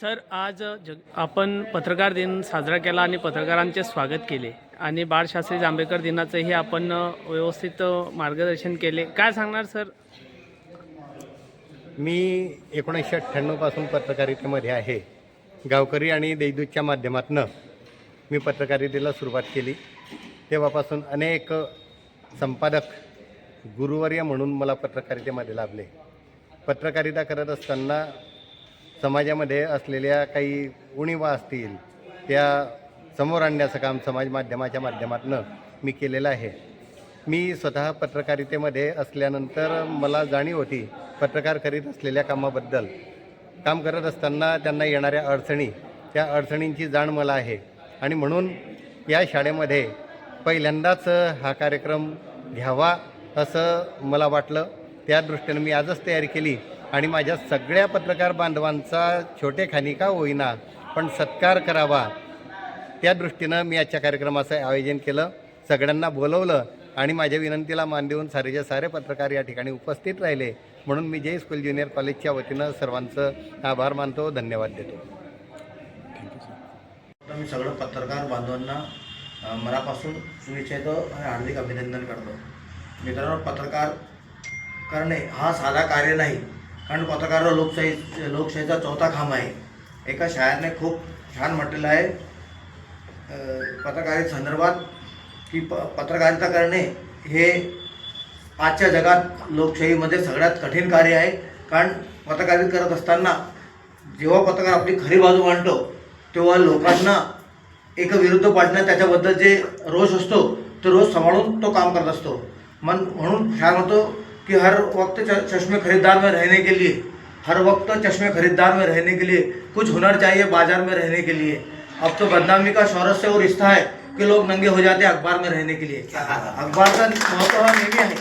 Sir आज जग आपण पत्रकार दिन साजरा केला आणि पत्रकारांचे स्वागत केले आणि बाळशास्त्री जांभेकर दिनाचंही आपण व्यवस्थित मार्गदर्शन केले. काय सांगणार सर? मी एकोणीसशे अठ्ठ्याण्णवपासून पत्रकारितेमध्ये आहे. गावकरी आणि देशदूतच्या माध्यमातनं मी पत्रकारितेला सुरुवात केली. तेव्हापासून अनेक संपादक गुरुवर्य म्हणून मला पत्रकारितेमध्ये लाभले. पत्रकारिता करत असताना समाजामध्ये असलेल्या काही उणीवा असतील त्या समोर आणण्याचं काम समाज माध्यमाच्या माध्यमातून मी केलेलं आहे. मी स्वतः पत्रकारितेमध्ये असल्यानंतर मला जाणीव होती पत्रकार करीत असलेल्या कामाबद्दल. काम करत असताना त्यांना येणाऱ्या अडचणी त्या अडचणींची जाण मला आहे. आणि म्हणून या शाळेमध्ये पहिल्यांदाच हा कार्यक्रम घ्यावा असं मला वाटलं. त्या दृष्टीनं मी आजच तयारी केली. आणि माझ्या सगळ्या पत्रकार बांधवांचा छोटेखानी का होईना पण सत्कार करावा. त्या दृष्टीनं मी आजच्या कार्यक्रमाचं आयोजन केलं सगळ्यांना बोलवलं आणि माझ्या विनंतीला मान देऊन सारेच्या सारे पत्रकार या ठिकाणी उपस्थित राहिले. म्हणून मी जय स्कूल ज्युनियर कॉलेजच्या वतीनं सर्वांचं आभार मानतो धन्यवाद देतो. मी सगळं पत्रकार बांधवांना मनापासून शुभेच्छा आणि हार्दिक अभिनंदन करतो. मित्रांनो पत्रकार करणे हा साधा कार्य नाही. कारण पत्रकार लोकशाही लोकशाहीचा चौथा खांब आहे. एका शाळेने खूप छान म्हटलेलं आहे. अ, संदर्भात की प पत्रकारिता करणे हे आजच्या जगात लोकशाहीमध्ये सगळ्यात कठीण कार्य आहे. कारण पत्रकारिता करत असताना जेव्हा पत्रकार आपली खरी बाजू मांडतो तेव्हा लोकांना एक विरुद्ध पाडण्यात त्याच्याबद्दल जे रोष असतो तो रोष सांभाळून तो काम करत असतो. मन म्हणून छान होतो कि हर वक्त च- चश्मे खरीदार में रहने के लिए हर वक्त चश्मे खरीदार में रहने के लिए कुछ हुनर चाहिए बाजार में रहने के लिए। अब तो बदनामी का शौरत से वो रिश्ता है कि लोग नंगे हो जाते हैं अखबार में रहने के लिए। अखबारचा महत्त्व हा नेहमी आहे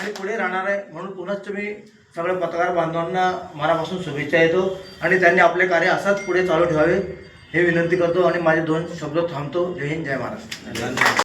आणि पुढे राहणार आहे म्हणून पुनश्च मी सगळ्या पत्रकार बांधवांना मनापासून शुभेच्छा येतो आणि त्यांनी आपले कार्य असंच पुढे चालू ठेवावे हे विनंती करतो आणि माझे दोन शब्द थांबतो. जय हिंद जय महाराष्ट्र.